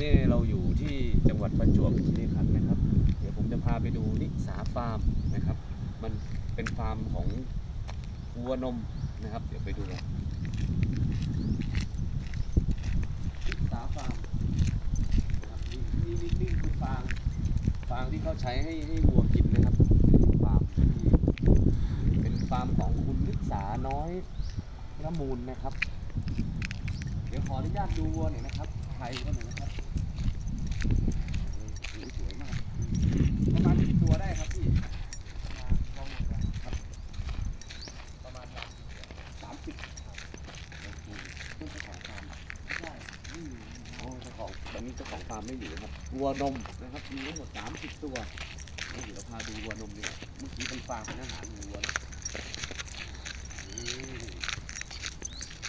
นี่เราอยู่ที่จังหวัดประจวบคีรีขันธ์นะครับ เดี๋ยวผมจะพาไปดูนิสาฟาร์มนะครับ มันเป็นฟาร์มของวัวนมนะครับ เดี๋ยวไปดูกันนิสาฟาร์มนะครับนี่นี่นี่คือฟางฟางที่เขาใช้ให้ให้วัวกินนะครับฟาร์มที่เป็นฟาร์มของคุณนิสาน้อยระมูลนะครับ เดี๋ยวขออนุญาตดูวัวหน่อยนะครับไทยก็หน่อยนะครับโอ้โหสวยมาก ประมาณกี่ตัวได้ครับพี่ ประมาณสามสิบโอ้โหเจ้าของฟาร์มใช่ไม่อยู่อ๋อเจ้าข องตอนนี้เจ้าของฟาร์มไม่อยู่นะครับวัวนมนะครับมีทั้งหมดสามสิบตัวเดี๋ยวเราพาดูวัวนมดีกว่าเมื่อกี้เป็นฟาร์มเป็นอาหารวัวนะนี่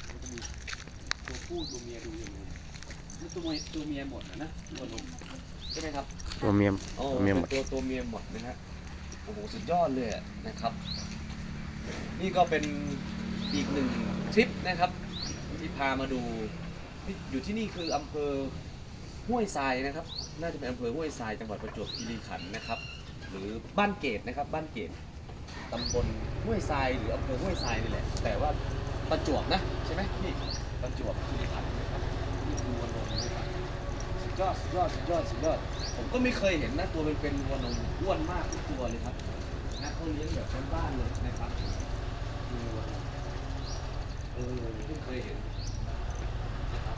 มันจะมีตัวผู้ตัวเมียดูอย่างนี้นี่ตัวเมียตัวเมียหมดนะนะวัวนมใช่ไหมครับ ตัวเมียมโอ้ตัวเมียหมดเป็นตัวตัวเมียหมดนะฮะโอ้โหสุดยอดเลยอะนะครับ นี่ก็เป็นอีกหนึ่งทริปนะครับ ที่พามาดูที่อยู่ที่นี่คืออำเภอ ห้วยทรายนะครับ น่าจะเป็นอำเภอห้วยทรายจังหวัดประจวบคีรีขันธ์นะครับ หรือบ้านเกตนะครับ บ้านเกตตำบลห้วยทรายหรืออำเภอห้วยทรายนี่แหละ แต่ว่าประจวบนะใช่ไหมพี่ประจวบคีรีขันธ์นะครับนี่คือวันลงนะครับสุดยอดสุดยอดสุดยอดสุดยอดผมก็ไม่เคยเห็นนะตัวเป็นเป็นวัวนมอ้วนมากทุกตัวเลยครับนะเขาเลี้ยงแบบบ้านๆเลยนะครับวัวนมเออเพิ่งเคยเห็นนะครับ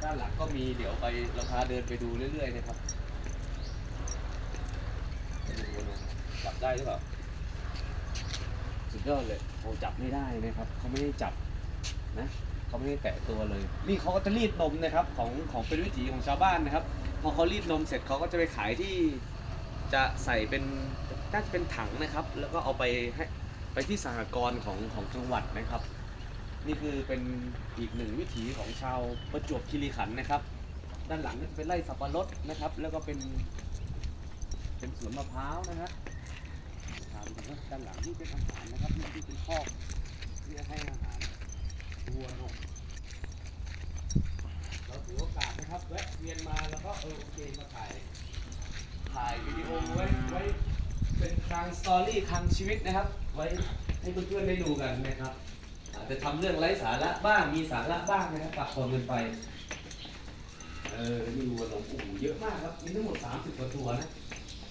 ด้านหลังก็มีเดี๋ยวไปเราพาเดินไปดูเรื่อยๆนะครับไปดูวัวนมจับได้หรือเปล่าสุดยอดเลยโอ้จับไม่ได้นะครับเขาไม่ได้จับนะเขาไม่ได้แตะตัวเลยนี่เขาก็จะรีดนมนะครับของของเป็นวิถีของชาวบ้านนะครับ พอเขารีดนมเสร็จเขาก็จะไปขายที่จะใส่เป็นน่าจะเป็นถังนะครับ แล้วก็เอาไปให้ไปที่สหกรณ์ของของจังหวัดนะครับ นี่คือเป็นอีกหนึ่งวิถีของชาวประจวบคีรีขันธ์นะครับ ด้านหลังนี่เป็นไร่สับปะรดนะครับ แล้วก็เป็น เป็นสวนมะพร้าวนะฮะถามดูนะด้านหลังนี่เป็นอาหารนะครับนี่ที่เป็นคอกที่จะให้อาหารวัวนมเราถือโอกาสนะครับแวะเวียนมาแล้วก็เออโอเคมาถ่ายถ่ายวิดีโอไว้ไว้เป็นคลังสตอรี่คลังชีวิตนะครับ ไว้ให้เพื่อนๆได้ดูกันนะครับ อาจจะทำเรื่องไร้สาระบ้างมีสาระบ้างนะครับปรับคนกันไป เออนี่วัวนมโอ้โหเยอะมากครับ มีทั้งหมด 30กว่าตัวนะ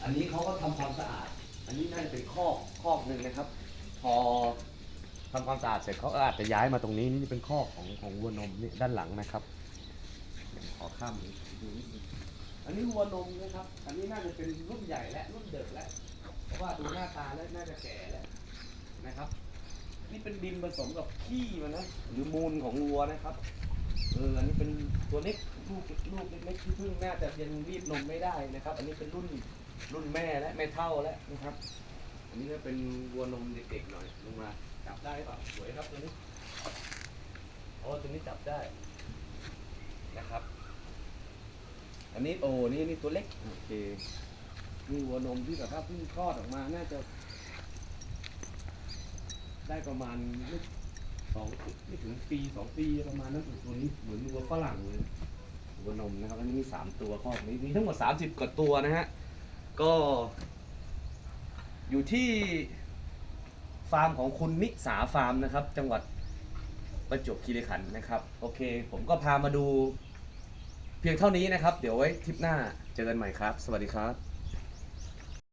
อันนี้เขาก็ทำความสะอาด อันนี้น่าจะเป็นคอกคอกหนึ่งนะครับ พอทำความสะอาดเสร็จเขาก็อาจจะย้ายมาตรงนี้นี่เป็นข้อกของของวัวนมนี่ด้านหลังนะครับเดี๋ยวขอข้ามดูนิดนึงอันนี้วัวนมนะครับ อันนี้น่าจะเป็นรุ่นใหญ่และรุ่นเด็กแล้วเพราะว่าดูหน้าตาแล้วน่าจะแก่แล้วนะครับ นี่เป็นดินผสมกับขี้มันนะหรือมูลของวัวนะครับเอออันนี้เป็นตัวเล็กลูกลูกเล็กๆที่เพิ่งน่าจะยังรีดนมไม่ได้นะครับ อันนี้เป็นรุ่นรุ่นแม่และแม่เท่าแล้วนะครับ อันนี้ก็เป็นวัวนมเด็กๆหน่อยลงมาจับได้เปล่าสวยครับตัวนี้โอ้ตัวนี้จับได้นะครับ อันนี้โอ้นี่นี่ตัวเล็กโอเคนี่วัวนมที่แบบว่าเพิ่งคลอดออกมาน่าจะ ได้ประมาณไม่สองไม่ถึงปีสองปีประมาณนั้นตัวนี้เหมือนวัวฝรั่งเลยวัวนมนะครับอันนี้มีสามตัวครอบมีทั้งหมดสามสิบกว่าตัวนะฮะก็ อยู่ที่ฟาร์มของคุณนิสาฟาร์มนะครับ จังหวัดประจวบคีรีขันธ์นะครับ โอเค ผมก็พามาดูเพียงเท่านี้นะครับ เดี๋ยวไว้ทริปหน้าเจอกันใหม่ครับ สวัสดีครับ